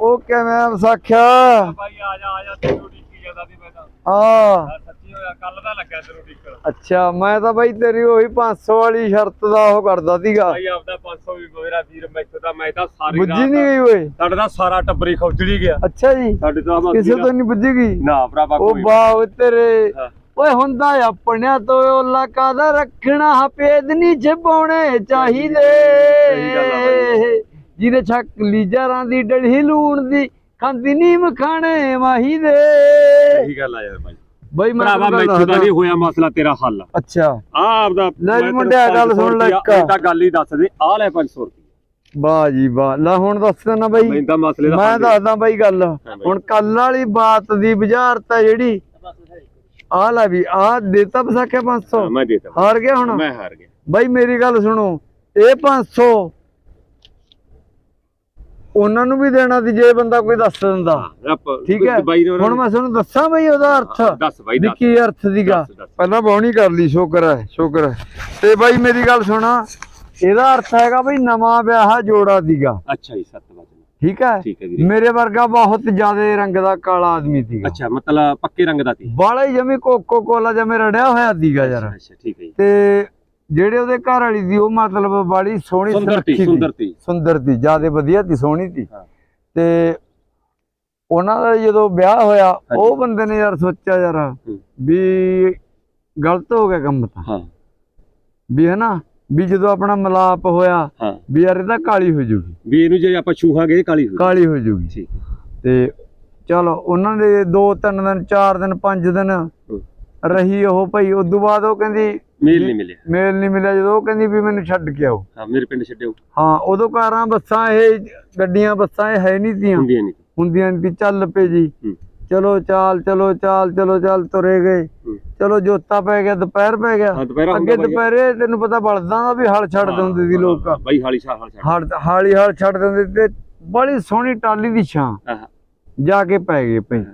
ਉਹ ਕਿਵੇਂ ਵਿਸਾਖਿਆ? ਭਾਈ ਆ ਜਾ ਆ ਜਾ ਤੈਨੂੰ ਡੀਕੀ ਜਾਂਦਾ ਸੀ ਮੈਂ ਤਾਂ। ਆ ਯਾਰ ਸੱਚੀ ਹੋਇਆ ਕੱਲ ਦਾ ਲੱਗਿਆ ਤੈਨੂੰ ਡੀਕਣ ਅੱਛਾ ਮੈਂ ਤਾਂ ਬਾਈ ਤੇਰੀ ਉਹੀ 500 ਵਾਲੀ ਸ਼ਰਤ ਦਾ ਉਹ ਕਰਦਾ ਸੀਗਾ। ਭਾਈ ਆਪਦਾ 500 ਵੀ ਮੇਰਾ ਵੀਰ ਮੈਥੋਂ ਤਾਂ ਮੈਂ ਤਾਂ ਸਾਰੀ ਬੁੱਝੀ ਰਾਤ ਨਹੀਂ ਗਈ ਓਏ? ਸਾਡੇ ਤਾਂ ਸਾਰਾ ਟੱਬਰੀ ਖੌਜੜੀ ਗਿਆ। ਅੱਛਾ ਜੀ। ਸਾਡੇ ਤਾਂ ਆਹ ਕਿਸੇ ਤੋਂ ਨਹੀਂ ਬੁੱਝੀ ਗਈ? ਨਾ ਭਰਾਵਾ ਉਹ ਤੇਰੇ। ਓਏ ਹੁੰਦਾ ਆਪਣਿਆਂ ਤੋਂ ਓਲਾ ਕਾਦਾ ਰੱਖਣਾ? ਹਪੇਦ ਨਹੀਂ ਛਪਾਉਣੇ ਚਾਹੀਦੇ। ਜਿਹਨੇ ਛੱਕ ਲੀਜਰਾਂ ਦੀ ਡੜੀ ਲੂਣ ਦੀ ਖਾਂਦੀ ਨੀ ਮਖਾਣੇ ਮਾਹੀ ਦੇ। ਇਹੀ ਗੱਲ ਆ ਯਾਰ ਭਾਈ। ਬਈ ਮੈਂ ਭਰਾਵਾ ਮੈਥੋਂ ਦੱਸਦਾ। ਨਹੀਂ ਹੋਇਆ ਮਸਲਾ ਤੇਰਾ ਹੱਲ। ਅੱਛਾ। ਆ ਆਪਦਾ ਲੈ ਮੁੰਡਿਆ ਗੱਲ 500 ਸੁਣ ਲੈ ਇੱਕ। ਤਾਂ ਗੱਲ ਹੀ ਦੱਸ ਦੇ। ਆ ਲੈ 500 ਰੁਪਏ ਵਾਹ ਜੀ ਵਾਹ। ਲੈ ਹੁਣ ਦੱਸ ਨਾ ਬਈ। ਮੈਂ ਤਾਂ ਮਸਲੇ ਦਾ ਮੈਂ ਦੱਸਦਾ ਬਈ ਗੱਲ। ਹੁਣ ਕੱਲ ਵਾਲੀ ਬਾਤ ਦੀ ਬੁਝਾਰਤ ਹੈ ਜਿਹੜੀ। ਆ ਲੈ ਵੀ ਆ ਦੇਤਾ ਬਸਾਖਿਆ 500 ਹਾਂ, ਮੈਂ ਦੇਤਾ। ਹਾਰ ਗਿਆ ਹੁਣ। ਮੈਂ ਹਾਰ ਗਿਆ। ਬਾਈ ਮੇਰੀ ਗੱਲ ਸੁਣੋ ਇਹ 500 ਉਹਨਾਂ ਨੂੰ ਵੀ ਦੇਣਾ ਸੀ ਜੇ ਬੰਦਾ ਕੋਈ ਦੱਸ ਦਿੰਦਾ। ਠੀਕ ਹੈ? ਹੁਣ ਮੈਂ ਤੁਹਾਨੂੰ ਦੱਸਾਂ ਬਈ ਉਹਦਾ ਅਰਥ। ਦੱਸ ਬਾਈ ਦੱਸ। ਕੀ ਅਰਥ ਦੱਸ। ਪਹਿਲਾਂ ਬਾਉਣੀ ਕਰ ਲਈ ਸ਼ੁਕਰ ਹੈ ਸ਼ੁਕਰ ਹੈ। ਤੇ ਬਾਈ ਮੇਰੀ ਗੱਲ ਸੁਣਾ ਇਹਦਾ ਅਰਥ ਹੈਗਾ ਬਈ ਨਵਾਂ ਵਿਆਹ ਜੋੜਾ ਦੀਗਾ ਅੱਛਾ ਜੀ ਸੱਤ ਵਜੇ। ਠੀਕ ਹੈ? ਮੇਰੇ ਵਰਗਾ ਬਹੁਤ ਜ਼ਿਆਦਾ ਰੰਗ ਦਾ ਕਾਲਾ ਆਦਮੀ ਸੀਗਾ। ਅੱਛਾ ਮਤਲਬ ਪੱਕੇ ਰੰਗ ਦਾ ਸੀ। ਬਾਲਾ ਹੀ ਜਮੀ ਕੋਕੋ ਕੋਲਾ ਜਿਵੇਂ ਰੜਿਆ ਹੋਇਆ ਸੀਗਾ ਯਾਰ। ਅੱਛਾ ਠੀਕ ਹੈ ਤੇ ਜਿਹੜੇ ਉਹਦੇ ਘਰ ਵਾਲੀ ਸੀ ਉਹ ਮਤਲਬ ਬਾਲੀ ਸੋਹਣੀ ਸੁੰਦਰ ਸੁਨੱਖੀ ਤੀ ਸੁੰਦਰ ਤੀ ਸੁੰਦਰ ਸੀ ਜ਼ਿਆਦਾ ਵਧੀਆ ਸੀ ਸੋਹਣੀ ਸੀ। ਹਾਂ। ਤੇ ਉਹਨਾਂ ਦਾ ਜਦੋਂ ਵਿਆਹ ਹੋਇਆ ਉਹ ਬੰਦੇ ਨੇ ਯਾਰ ਸੋਚਿਆ ਯਾਰ ਵੀ ਗਲਤ ਹੋ ਗਿਆ ਕੰਮ ਤਾਂ। ਹਾਂ। ਵੀ ਹਨਾ ਵੀ ਜਦੋਂ ਆਪਣਾ ਮਲਾਪ ਹੋਇਆ ਹਾਂ। ਵੀ ਯਾਰ ਇਹ ਤਾਂ ਕਾਲੀ ਹੋ ਜੂਗੀ। ਵੀ ਇਹਨੂੰ ਜੇ ਆਪਾਂ ਛੂਹਾਂਗੇ ਕਾਲੀ ਹੋ ਕਾਲੀ ਹੋ ਜੂਗੀ। ਠੀਕ ਹੈ। ਤੇ ਚਲੋ ਉਹਨਾਂ ਦੇ 2 3 ਦਿਨ 4 ਦਿਨ 5 ਦਿਨ ਰਹੀ ਉਹ ਭਾਈ ਉਸ ਤੋਂ ਬਾਅਦ ਉਹ ਕਹਿੰਦੀ ਮੇਲ ਨਹੀਂ ਮਿਲਿਆ। ਮੇਲ ਨਹੀਂ ਮਿਲਿਆ ਜਦੋਂ ਉਹ ਕਹਿੰਦੀ ਵੀ ਮੈਨੂੰ ਛੱਡ ਕੇ ਆਓ। ਹਾਂ ਮੇਰੇ ਪਿੰਡ ਛੱਡਿਓ। ਹਾਂ ਉਦੋਂ ਕਾਰਾਂ ਬੱਸਾਂ ਇਹ ਗੱਡੀਆਂ ਬੱਸਾਂ ਇਹ ਹੈ ਨਹੀਂ ਤੀਆਂ। ਹੁੰਦੀਆਂ ਨਹੀਂ। ਹੁੰਦੀਆਂ ਨਹੀਂ ਚੱਲ ਪਏ ਜੀ। ਚਲੋ ਚਾਲ ਚਲੋ ਚਾਲ ਚਲੋ ਚਾਲ ਤੁਰੇ ਗਏ। ਚਲੋ ਜੋਤਾ ਪੈ ਗਿਆ ਦੁਪਹਿਰ ਪੈ ਗਿਆ। ਅੱਗੇ ਦੁਪਹਿਰੇ ਤੈਨੂੰ ਪਤਾ ਬਲਦਾਂ ਦਾ ਵੀ ਹਲ ਛੱਡ ਦਿੰਦੇ ਸੀ ਲੋਕ। ਬਾਈ ਹਾਲੀ ਹਾਲ ਛੱਡ ਹਲ ਹਾਲੀ ਛੱਡ ਦਿੰਦੇ ਤੇ ਬੜੀ ਸੋਹਣੀ ਟਾਲੀ ਦੀ ਛਾਂ ਜਾ ਕੇ ਪੈ ਗਏ ਪਈ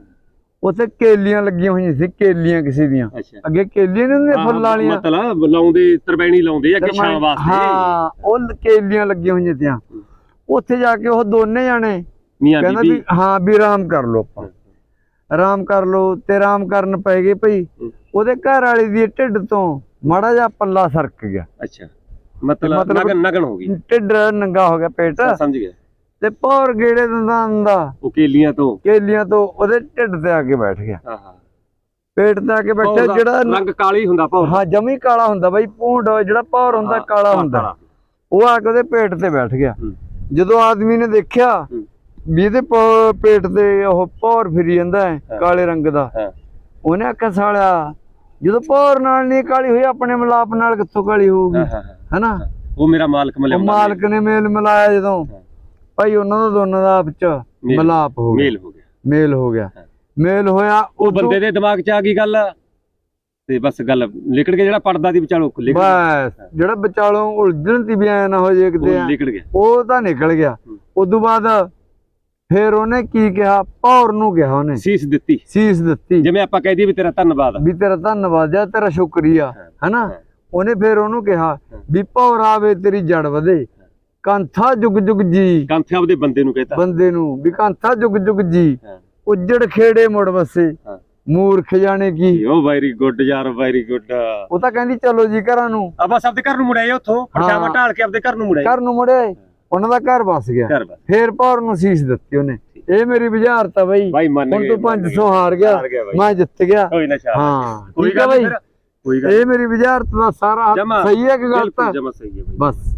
ਉੱਥੇ ਕੇਲੀਆਂ ਲੱਗੀਆਂ ਹੋਈਆਂ ਸੀ ਕੇਲੀਆਂ ਕਿਸੇ ਦੀਆਂ। ਅੱਗੇ ਕੇਲੀਆਂ ਨਹੀਂ ਹੁੰਦੀਆਂ ਫੁੱਲ ਵਾਲੀਆਂ? ਮਤਲਬ ਲਾਉਂਦੇ ਤਰਬੈਣੀ ਲਾਉਂਦੇ ਅੱਗੇ ਛਾਂ ਵਾਸਤੇ। ਹਾਂ ਉਹ ਲ- ਕੇਲੀਆਂ ਲੱਗੀਆਂ ਹੋਈਆਂ ਤੀਆਂ। ਉੱਥੇ ਜਾ ਕੇ ਉਹ ਦੋਨੇ ਜਾਣੇ ਕਹਿੰਦਾ ਵੀ ਹਾਂ ਵੀ ਆਰਾਮ ਕਰ ਲਓ ਆਪਾਂ। ਆਰਾਮ ਕਰ ਲਓ ਤੇ ਆਰਾਮ ਕਰਨ ਪੈ ਗਏ ਭਈ। ਉਹਦੇ ਘਰ ਵਾਲੀ ਦੀ ਢਿੱਡ ਤੋਂ ਮਾੜਾ ਜਿਹਾ ਪੱਲਾ ਸਰਕ ਗਿਆ। ਅੱਛਾ। ਮਤਲਬ- ਨਗਨ ਨਗਨ ਹੋ ਗਈ। ਢਿੱਡ ਨੰਗਾ ਹੋ ਗਿਆ ਪੇਟ। ਸਮਝ ਗਿਆ। ਤੇ ਪੌਰ ਗੇੜੇ ਦਿੰਦਾ ਦਿੰਦਾ ਉਹ ਕੇਲੀਆਂ ਤੋਂ। ਕੇਲੀਆਂ ਤੋਂ ਉਹਦੇ ਢਿੱਡ ਤੇ ਆ ਕੇ ਬੈਠ ਗਿਆ। ਪੇਟ ਤੇ ਆ ਕੇ ਬੈਠਾ ਜਿਹੜਾ ਰੰਗ ਕਾਲੀ ਹੁੰਦਾ ਭੌਰ ਹਾਂ ਜਮੀ ਕਾਲਾ ਹੁੰਦਾ ਬਾਈ ਪੂੰਡ ਜਿਹੜਾ ਪੌਰ ਹੁੰਦਾ ਕਾਲਾ ਹੁੰਦਾ। ਉਹ ਆ ਕੇ ਉਹਦੇ ਪੇਟ ਤੇ ਬੈਠ ਗਿਆ। ਜਦੋਂ ਆਦਮੀ ਨੇ ਦੇਖਿਆ। ਵੀ ਇਹਦੇ ਪੇਟ ਤੇ ਉਹ ਪੌਰ ਫਿਰੀ ਜਾਂਦਾ ਹੈ। ਕਾਲੇ ਰੰਗ ਦਾ। ਉਹਨੇ ਆਖਿਆ ਸਾਲਿਆ ਜਦੋਂ ਪੌਰ ਨਾਲ ਨਹੀਂ ਕਾਲੀ ਹੋਈ ਆਪਣੇ ਮਲਾਪ ਨਾਲ ਕਿੱਥੋਂ ਕਾਲੀ ਹੋਊਗੀ। ਹੈਨਾ? ਉਹ ਮੇਰਾ ਮਾਲਕ ਮਲਿਆਉਂਦਾ ਮਾਲਕ ਨੇ ਮੇਲ ਮਿਲਾਇਆ ਜਦੋਂ। ਭਾਈ ਉਹਨਾਂ ਦਾ ਦੋਨਾਂ ਦਾ ਆਪਸ ਚ ਮੇਲ- ਮਲਾਪ ਹੋ ਗਿਆ। ਮੇਲ ਹੋ ਗਿਆ। ਮੇਲ ਹੋ ਗਿਆ। ਮੇਲ ਹੋਇਆ ਉਹ ਬੰਦੇ ਦੇ ਦਿਮਾਗ 'ਚ ਆ ਗਈ ਗੱਲ। ਤੇ ਬਸ ਗੱਲ ਲਿਕੜ ਕੇ ਜਿਹੜਾ ਪੜਦਾ ਦੀ ਵਿਚਾਲੋ ਲਿਕੜ ਗਿਆ। ਬਸ ਜਿਹੜਾ ਵਿਚਾਲੋਂ ਉਲਝਣ ਦੀ ਐ ਨਾ ਹੋ ਜੇ ਕਿਤੇ। ਉਹ ਲਿਕੜ ਗਿਆ। ਉਹ ਤਾਂ ਨਿਕਲ ਗਿਆ। ਉਦੋਂ ਬਾਅਦ ਫਿਰ ਉਹਨੇ ਕੀ ਕਿਹਾ? ਪੌਰ ਨੂੰ ਕਿਹਾ ਉਹਨੇ। ਸੀਸ ਦਿੱਤੀ। ਸੀਸ ਦਿੱਤੀ। ਜਿਵੇਂ ਆਪਾਂ ਕਹਿ ਦਈਏ ਵੀ ਤੇਰਾ ਧੰਨਵਾਦ ਵੀ ਤੇਰਾ ਧੰਨਵਾਦ ਜਾਂ ਤੇਰਾ ਸ਼ੁਕਰੀਆ। ਹੈਨਾ। ਉਹਨੇ ਫਿਰ ਉਹਨੂੰ ਕਿਹਾ ਵੀ ਪੌਰ ਆਵੇ ਤੇਰੀ ਜੜ ਵਧੇ। ਕੰਥਾ ਜੁਗ ਜੁਗ ਜੀ। ਕਾਂਥੇ ਆਪਦੇ ਬੰਦੇ ਨੂੰ ਕਹਤਾ। ਬੰਦੇ ਨੂੰ ਵੀ ਕੰਥਾ ਜੁਗ ਜੁਗ ਜੀ। ਉੱਜੜ ਖੇੜੇ ਮੁੜ ਵਸੇ। ਮੂਰਖ ਜਾਣੇ ਕੀ। ਉਹ ਵੈਰੀ ਗੁੱਡ ਯਾਰ ਵੈਰੀ ਗੁੱਡ। ਉਹ ਤਾਂ ਕਹਿੰਦੀ ਚਲੋ ਜੀ ਘਰਾਂ ਨੂੰ। ਆ ਬਸ ਆਪਦੇ ਘਰ ਨੂੰ ਮੁੜਿਆ ਉੱਥੋਂ। ਪਰਛਾਵਾਂ। ਢਾਲ ਕੇ ਆਪਦੇ ਘਰ ਨੂੰ ਮੁੜਿਆ ਘਰ ਨੂੰ ਮੁੜੇ ਉਹਨਾਂ ਦਾ ਘਰ ਵਸ ਗਿਆ। ਫੇਰ ਪੌਰ ਨੂੰ ਸੀਸ ਦਿੱਤੀ ਉਹਨੇ। ਇਹ ਮੇਰੀ ਬੁਝਾਰਤ ਆ ਬਈ। ਹੁਣ ਤੂੰ 500 ਹਾਰ ਗਿਆ। ਮੈਂ ਜਿੱਤ ਗਿਆ। ਕੋਈ ਨਾ ਸ਼ਾਬਾਸ਼ ਹਾਂ। ਕੋਈ ਗੱਲ ਨਹੀਂ ਕੋਈ ਗੱਲ ਇਹ ਮੇਰੀ ਬੁਝਾਰਤ ਦਾ ਸਾਰਾ। ਸਹੀ ਹੈ ਕਿ ਗਲਤ ਬਿਲਕੁਲ ਹੈ ਜਮਾ ਸਹੀ ਹੈ ਬਸ।